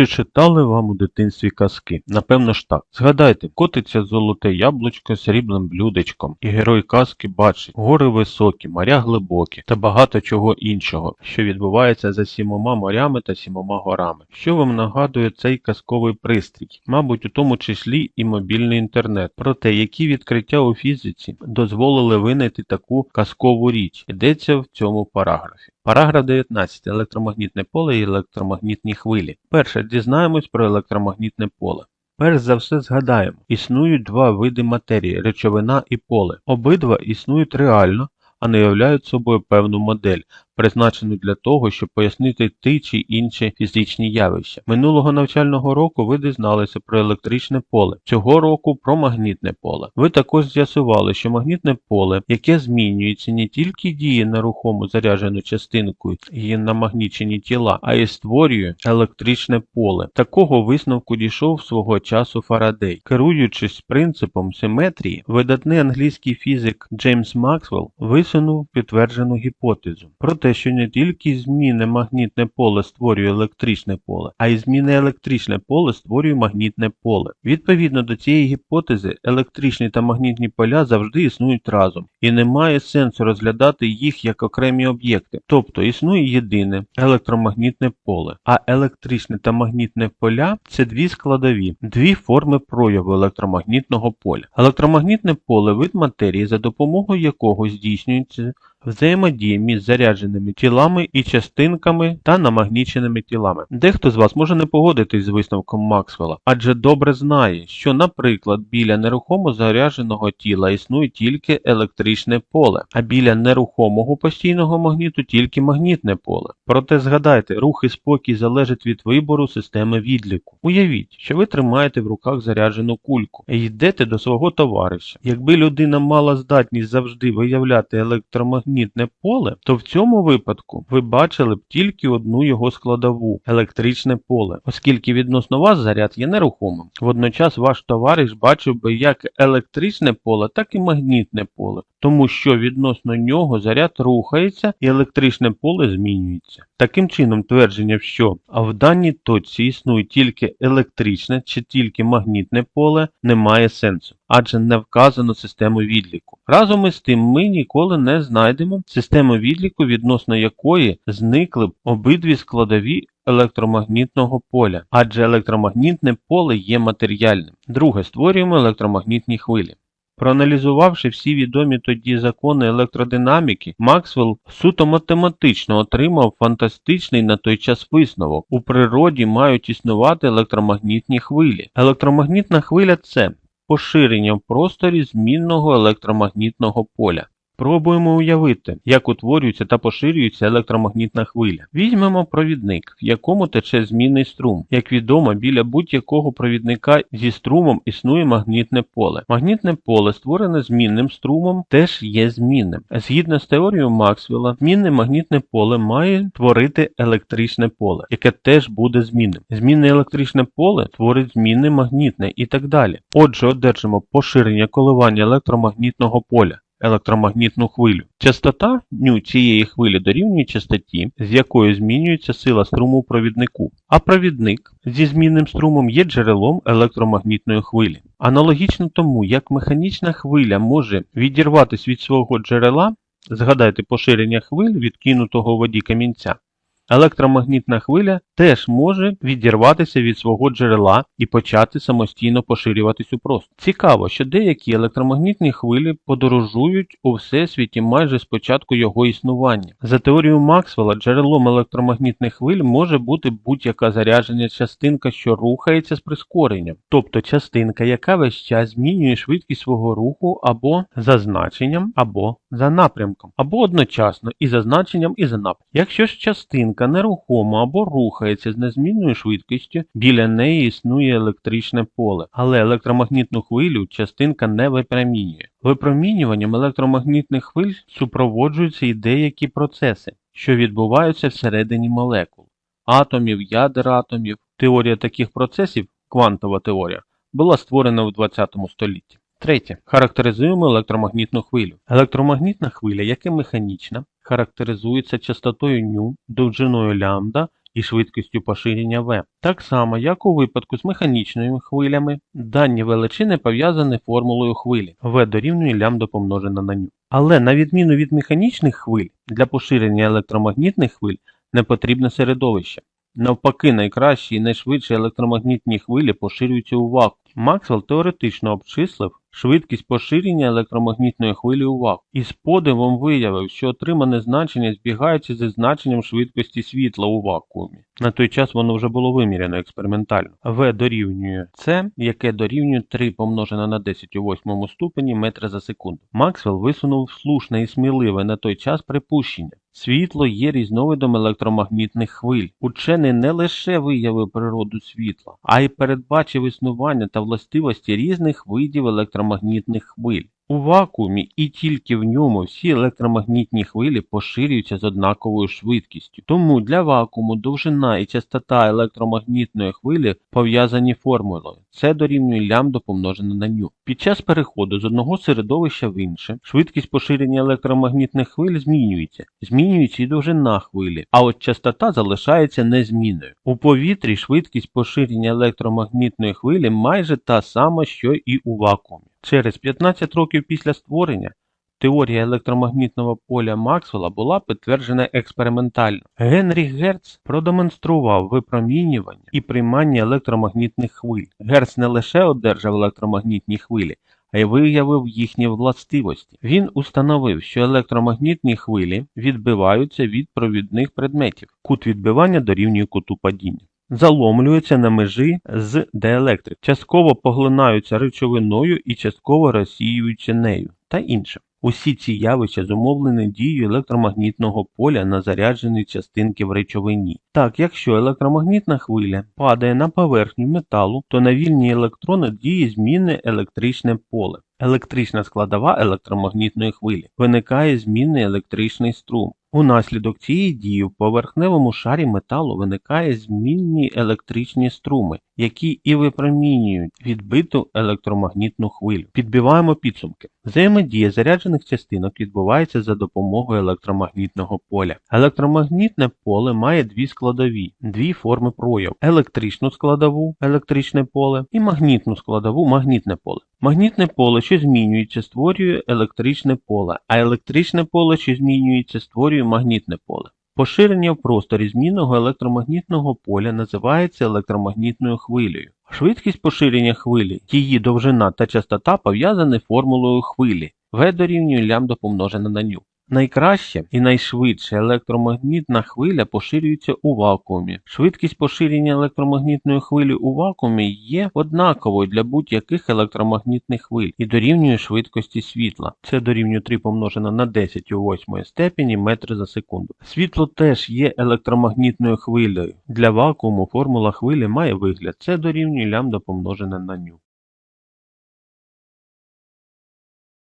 Чи читали вам у дитинстві казки? Напевно ж так. Згадайте, котиться золоте яблучко срібним блюдечком, і герой казки бачить гори високі, моря глибокі та багато чого іншого, що відбувається за сімома морями та сімома горами. Що вам нагадує цей казковий пристрій? Мабуть, у тому числі і мобільний інтернет. Проте, які відкриття у фізиці дозволили винайти таку казкову річ, йдеться в цьому параграфі. Параграф 19. Електромагнітне поле і електромагнітні хвилі. Перше дізнаємось про електромагнітне поле. Перш за все згадаємо, існують два види матерії речовина і поле. Обидва існують реально, а не являють собою певну модель, призначену для того, щоб пояснити ті чи інші фізичні явища. Минулого навчального року ви дізналися про електричне поле, цього року про магнітне поле. Ви також з'ясували, що магнітне поле, яке змінюється не тільки діє на рухому заряджену частинку і намагнічені тіла, а й створює електричне поле. Такого висновку дійшов свого часу Фарадей. Керуючись принципом симетрії, видатний англійський фізик Джеймс Максвелл висунув підтверджену гіпотезу про те, що не тільки зміни магнітне поле створює електричне поле, а й зміни електричне поле створює магнітне поле. Відповідно до цієї гіпотези, електричні та магнітні поля завжди існують разом, і немає сенсу розглядати їх як окремі об'єкти. Тобто існує єдине електромагнітне поле, а електричне та магнітне поля це дві складові, дві форми прояву електромагнітного поля. Електромагнітне поле вид матерії, за допомогою якого здійснюється взаємодії між зарядженими тілами і частинками та намагніченими тілами. Дехто з вас може не погодитись з висновком Максвелла, адже добре знає, що, наприклад, біля нерухомо зарядженого тіла існує тільки електричне поле, а біля нерухомого постійного магніту тільки магнітне поле. Проте згадайте, рух і спокій залежать від вибору системи відліку. Уявіть, що ви тримаєте в руках заряджену кульку і йдете до свого товариша. Якби людина мала здатність завжди виявляти електромагнітне поле, то в цьому випадку ви бачили б тільки одну його складову електричне поле, оскільки відносно вас заряд є нерухомим. Водночас ваш товариш бачив би як електричне поле, так і магнітне поле, тому що відносно нього заряд рухається і електричне поле змінюється. Таким чином, твердження, що а в даній точці існує тільки електричне чи тільки магнітне поле, не має сенсу, адже не вказано систему відліку. Разом із тим ми ніколи не знайдемо систему відліку, відносно якої зникли б обидві складові електромагнітного поля, адже електромагнітне поле є матеріальним. Друге, створюємо електромагнітні хвилі. Проаналізувавши всі відомі тоді закони електродинаміки, Максвелл суто математично отримав фантастичний на той час висновок. У природі мають існувати електромагнітні хвилі. Електромагнітна хвиля це поширення в просторі змінного електромагнітного поля. Пробуємо уявити, як утворюється та поширюється електромагнітна хвиля. Візьмемо провідник, в якому тече змінний струм. Як відомо, біля будь-якого провідника зі струмом існує магнітне поле. Магнітне поле, створене змінним струмом, теж є змінним. Згідно з теорією Максвелла, змінне магнітне поле має творити електричне поле, яке теж буде змінним. Змінне електричне поле творить змінне магнітне і так далі. Отже, одержимо поширення коливання електромагнітного поля електромагнітну хвилю. Частота ню цієї хвилі дорівнює частоті, з якою змінюється сила струму провіднику, а провідник зі змінним струмом є джерелом електромагнітної хвилі. Аналогічно тому, як механічна хвиля може відірватися від свого джерела, згадайте поширення хвиль відкинутого воді камінця. Електромагнітна хвиля теж може відірватися від свого джерела і почати самостійно поширюватись у простір. Цікаво, що деякі електромагнітні хвилі подорожують у всесвіті майже з початку його існування. За теорією Максвелла, джерелом електромагнітних хвиль може бути будь-яка заряджена частинка, що рухається з прискоренням, тобто частинка, яка весь час змінює швидкість свого руху або за значенням, або за напрямком, або одночасно і за значенням, і за напрямком. Якщо ж частинка нерухома або рухається з незмінною швидкістю, біля неї існує електричне поле, але електромагнітну хвилю частинка не випромінює. Випромінюванням електромагнітних хвиль супроводжуються і деякі процеси, що відбуваються всередині молекул, атомів, ядер атомів. Теорія таких процесів, квантова теорія, була створена у ХХ столітті. Третє. Характеризуємо електромагнітну хвилю. Електромагнітна хвиля, як і механічна, характеризується частотою ню, довжиною лямбда і швидкістю поширення v. Так само, як у випадку з механічними хвилями, дані величини пов'язані формулою хвилі v дорівнює лямбда помножена на ню. Але на відміну від механічних хвиль, для поширення електромагнітних хвиль не потрібне середовище. Навпаки, найкращі і найшвидші електромагнітні хвилі поширюються у вакуумі. Максвелл теоретично обчислив швидкість поширення електромагнітної хвилі у вакуумі і з подивом виявив, що отримане значення збігається зі значенням швидкості світла у вакуумі. На той час воно вже було виміряно експериментально. В дорівнює С, яке дорівнює 3 помножене на 10 у восьмому ступені метра за секунду. Максвелл висунув слушне і сміливе на той час припущення. Світло є різновидом електромагнітних хвиль. Учений не лише виявив природу світла, а й передбачив існування та властивості різних видів електромагнітних хвиль. У вакуумі і тільки в ньому всі електромагнітні хвилі поширюються з однаковою швидкістю. Тому для вакууму довжина і частота електромагнітної хвилі пов'язані формулою. Це дорівнює лямбда помножене на ню. Під час переходу з одного середовища в інше швидкість поширення електромагнітних хвиль змінюється, змінюється і довжина хвилі, а от частота залишається незмінною. У повітрі швидкість поширення електромагнітної хвилі майже та сама, що і у вакуумі. Через 15 років після створення теорія електромагнітного поля Максвелла була підтверджена експериментально. Генрі Герц продемонстрував випромінювання і приймання електромагнітних хвиль. Герц не лише одержав електромагнітні хвилі, а й виявив їхні властивості. Він установив, що електромагнітні хвилі відбиваються від провідних предметів. Кут відбивання дорівнює куту падіння заломлюються на межі з диелектрик, частково поглинаються речовиною і частково розсіюються нею та інше. Усі ці явища зумовлені дією електромагнітного поля на заряджені частинки в речовині. Так, якщо електромагнітна хвиля падає на поверхню металу, то на вільні електрони діє змінне електричне поле. Електрична складова електромагнітної хвилі виникає змінний електричний струм. Унаслідок цієї дії в поверхневому шарі металу виникає змінні електричні струми, які і випромінюють відбиту електромагнітну хвилю. Підбиваємо підсумки. Взаємодія заряджених частинок відбувається за допомогою електромагнітного поля. Електромагнітне поле має дві складові, дві форми прояву: електричну складову електричне поле і магнітну складову магнітне поле. Магнітне поле, що змінюється, створює електричне поле, а електричне поле, що змінюється, створює магнітне поле. Поширення в просторі змінного електромагнітного поля називається електромагнітною хвилею. Швидкість поширення хвилі, її довжина та частота пов'язані формулою хвилі v дорівнює лямбда помножена на ню. Найкраще і найшвидше електромагнітна хвиля поширюється у вакуумі. Швидкість поширення електромагнітної хвилі у вакуумі є однаковою для будь-яких електромагнітних хвиль і дорівнює швидкості світла. Це дорівнює 3 помножено на 10 у 8 степені метри за секунду. Світло теж є електромагнітною хвилею. Для вакууму формула хвилі має вигляд. Це дорівнює лямбда помножене на ню.